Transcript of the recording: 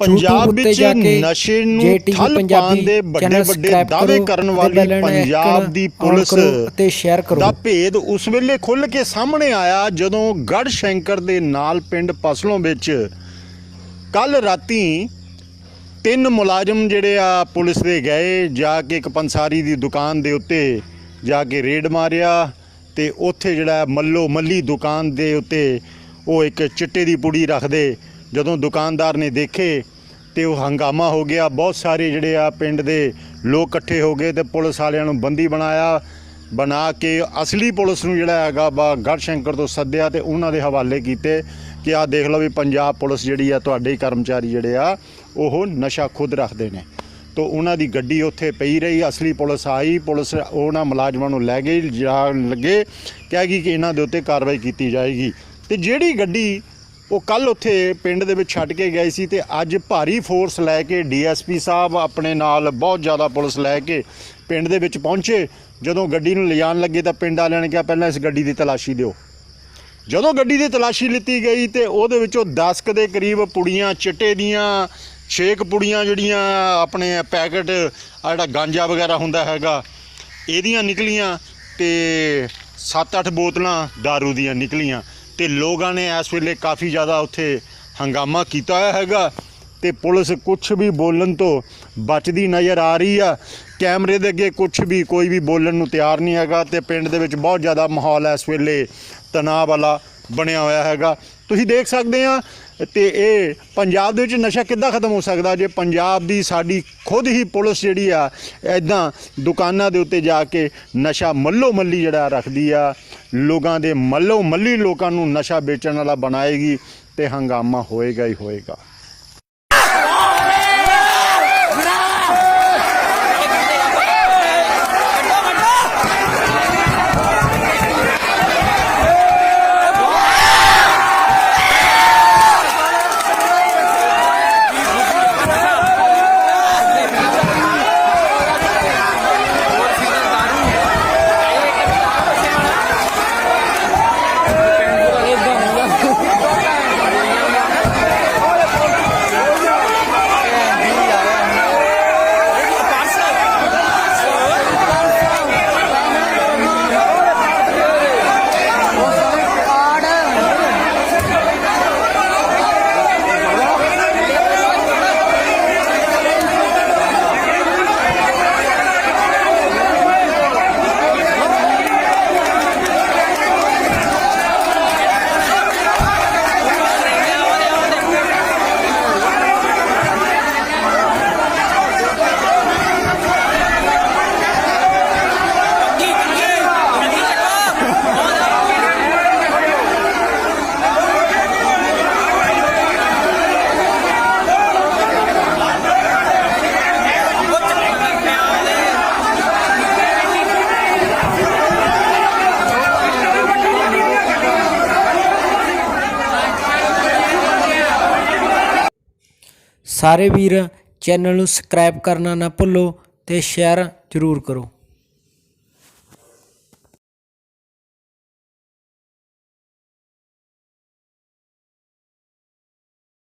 ਪੰਜਾਬ ਵਿੱਚ ਨਸ਼ੇ ਨੂੰ ਠੱਲ ਪਾਉਣ ਦੇ ਵੱਡੇ ਵੱਡੇ ਦਾਅਵੇ ਕਰੋ ਕਰਨ ਵਾਲੀ ਪੰਜਾਬ ਦੀ ਪੁਲਿਸ ਅਤੇ ਸ਼ੇਅਰ ਕਰੋ। ਦਾ ਭੇਦ ਉਸ ਵੇਲੇ ਖੁੱਲ ਕੇ ਸਾਹਮਣੇ ਆਇਆ ਜਦੋਂ ਗੜ ਸ਼ੰਕਰ ਦੇ ਨਾਲ ਪਿੰਡ ਪਸਲੋਂ ਵਿੱਚ ਕੱਲ ਰਾਤੀ ਤਿੰਨ ਮੁਲਾਜ਼ਮ ਜਿਹੜੇ ਆ ਪੁਲਿਸ ਦੇ ਗਏ ਜਾ ਕੇ ਇੱਕ ਪੰਸਾਰੀ ਦੀ ਦੁਕਾਨ ਦੇ ਉੱਤੇ ਜਾ ਕੇ ਰੇਡ ਮਾਰਿਆ ਤੇ ਉੱਥੇ ਜਿਹੜਾ ਮੱਲੋ ਮੱਲੀ ਦੁਕਾਨ ਦੇ ਉੱਤੇ ਉਹ ਇੱਕ ਚਿੱਟੇ ਦੀ ਪੁੜੀ ਰੱਖਦੇ ਜਦੋਂ ਦੁਕਾਨਦਾਰ ਨੇ ਦੇਖੇ ਤੇ ਉਹ ਹੰਗਾਮਾ ਹੋ ਗਿਆ। ਬਹੁਤ ਸਾਰੇ ਜਿਹੜੇ ਆ ਪਿੰਡ ਦੇ ਲੋਕ ਇਕੱਠੇ ਹੋ ਗਏ ਤੇ ਪੁਲਿਸ ਵਾਲਿਆਂ ਨੂੰ ਬੰਦੀ ਬਣਾਇਆ। ਬਣਾ ਕੇ ਅਸਲੀ ਪੁਲਿਸ ਨੂੰ ਜਿਹੜਾ ਹੈਗਾ ਬਾ ਗੜਸ਼ੰਕਰ ਤੋਂ ਸੱਦਿਆ ਤੇ ਉਹਨਾਂ ਦੇ ਹਵਾਲੇ ਕੀਤੇ ਕਿ ਆਹ ਦੇਖ ਲਓ ਵੀ ਪੰਜਾਬ ਪੁਲਿਸ ਜਿਹੜੀ ਆ ਤੁਹਾਡੇ ਕਰਮਚਾਰੀ ਜਿਹੜੇ ਆ, ਉਹ ਨਸ਼ਾ ਖੁਦ ਰੱਖਦੇ ਨੇ। ਤੋ ਉਹਨਾਂ ਦੀ ਗੱਡੀ ਉੱਥੇ ਪਈ ਰਹੀ, ਅਸਲੀ ਪੁਲਿਸ ਆਈ, ਪੁਲਿਸ ਉਹਨਾਂ ਮੁਲਾਜ਼ਮਾਂ ਨੂੰ ਲੈ ਗਈ, ਜਾਣ ਲੱਗੇ, ਕਹਿ ਗਈ ਕਿ ਇਹਨਾਂ ਦੇ ਉੱਤੇ ਕਾਰਵਾਈ ਕੀਤੀ ਜਾਏਗੀ। ਤੇ ਜਿਹੜੀ ਗੱਡੀ ਉਹ ਕੱਲ ਉੱਥੇ ਪਿੰਡ ਦੇ ਵਿੱਚ ਛੱਡ ਕੇ ਗਏ ਸੀ ਤੇ ਅੱਜ ਭਾਰੀ ਫੋਰਸ ਲੈ ਕੇ ਡੀਐਸਪੀ ਸਾਹਿਬ ਆਪਣੇ ਨਾਲ ਬਹੁਤ ਜ਼ਿਆਦਾ ਪੁਲਿਸ ਲੈ ਕੇ ਪਿੰਡ ਦੇ ਵਿੱਚ ਪਹੁੰਚੇ। ਜਦੋਂ ਗੱਡੀ ਨੂੰ ਲਿਜਾਣ ਲੱਗੇ ਤਾਂ ਪਿੰਡ ਵਾਲਿਆਂ ਨੇ ਕਿਹਾ, ਪਹਿਲਾਂ ਇਸ ਗੱਡੀ ਦੀ ਤਲਾਸ਼ੀ ਦਿਓ। ਜਦੋਂ ਗੱਡੀ ਦੀ ਤਲਾਸ਼ੀ ਲਿੱਤੀ ਗਈ ਤੇ ਉਹਦੇ ਵਿੱਚੋਂ 10 ਕੁ ਦੇ ਕਰੀਬ ਪੁੜੀਆਂ, ਚਿੱਟੇ ਦੀਆਂ, ਛੇਕ ਪੁੜੀਆਂ ਜਿਹੜੀਆਂ ਆਪਣੇ ਪੈਕਟ ਆ ਜਿਹੜਾ ਗਾਂਜਾ ਵਗੈਰਾ ਹੁੰਦਾ ਹੈਗਾ, ਇਹਦੀਆਂ ਨਿਕਲੀਆਂ ਤੇ 7-8 ਬੋਤਲਾਂ दारू ਦੀਆਂ ਨਿਕਲੀਆਂ। ਤੇ ਲੋਕਾਂ ਨੇ ਇਸ ਵੇਲੇ ਕਾਫੀ ਜ਼ਿਆਦਾ ਉੱਥੇ ਹੰਗਾਮਾ ਕੀਤਾ ਹੋਇਆ ਹੈਗਾ ਤੇ ਪੁਲਿਸ ਕੁਝ ਵੀ ਬੋਲਣ ਤੋਂ ਬਚਦੀ ਨਜ਼ਰ ਆ ਰਹੀ ਆ। ਕੈਮਰੇ ਦੇ ਅੱਗੇ ਕੁਝ ਵੀ ਕੋਈ ਵੀ ਬੋਲਣ ਨੂੰ ਤਿਆਰ ਨਹੀਂ ਹੈਗਾ ਤੇ ਪਿੰਡ ਦੇ ਵਿੱਚ ਬਹੁਤ ਜ਼ਿਆਦਾ ਮਾਹੌਲ ਇਸ ਵੇਲੇ ਤਣਾਅ ਵਾਲਾ ਬਣਿਆ ਹੋਇਆ ਹੈਗਾ। ਤੁਸੀਂ ਦੇਖ ਸਕਦੇ ਆ, ਤੇ ਇਹ ਪੰਜਾਬ ਦੇ ਵਿੱਚ ਨਸ਼ਾ ਕਿੱਦਾਂ ਖਤਮ ਹੋ ਸਕਦਾ? ਜੇ ਪੰਜਾਬ ਦੀ ਸਾਡੀ ਖੁਦ ਹੀ ਪੁਲਿਸ ਜਿਹੜੀ ਆ ਐਦਾਂ ਦੁਕਾਨਾਂ ਦੇ ਉੱਤੇ ਜਾ ਕੇ ਨਸ਼ਾ ਮੱਲੋ ਮੱਲੀ ਜਿਹੜਾ ਰੱਖਦੀ ਆ, ਲੋਕਾਂ ਦੇ ਮੱਲੋ ਮੱਲੀ ਲੋਕਾਂ ਨੂੰ ਨਸ਼ਾ ਵੇਚਣ ਵਾਲਾ ਬਣਾਏਗੀ ਤੇ ਹੰਗਾਮਾ ਹੋਏਗਾ ਹੀ ਹੋਏਗਾ। ਸਾਰੇ ਵੀਰ ਚੈਨਲ ਨੂੰ ਸਬਸਕ੍ਰਾਈਬ ਕਰਨਾ ਨਾ ਭੁੱਲੋ ਤੇ ਸ਼ੇਅਰ ਜ਼ਰੂਰ ਕਰੋ।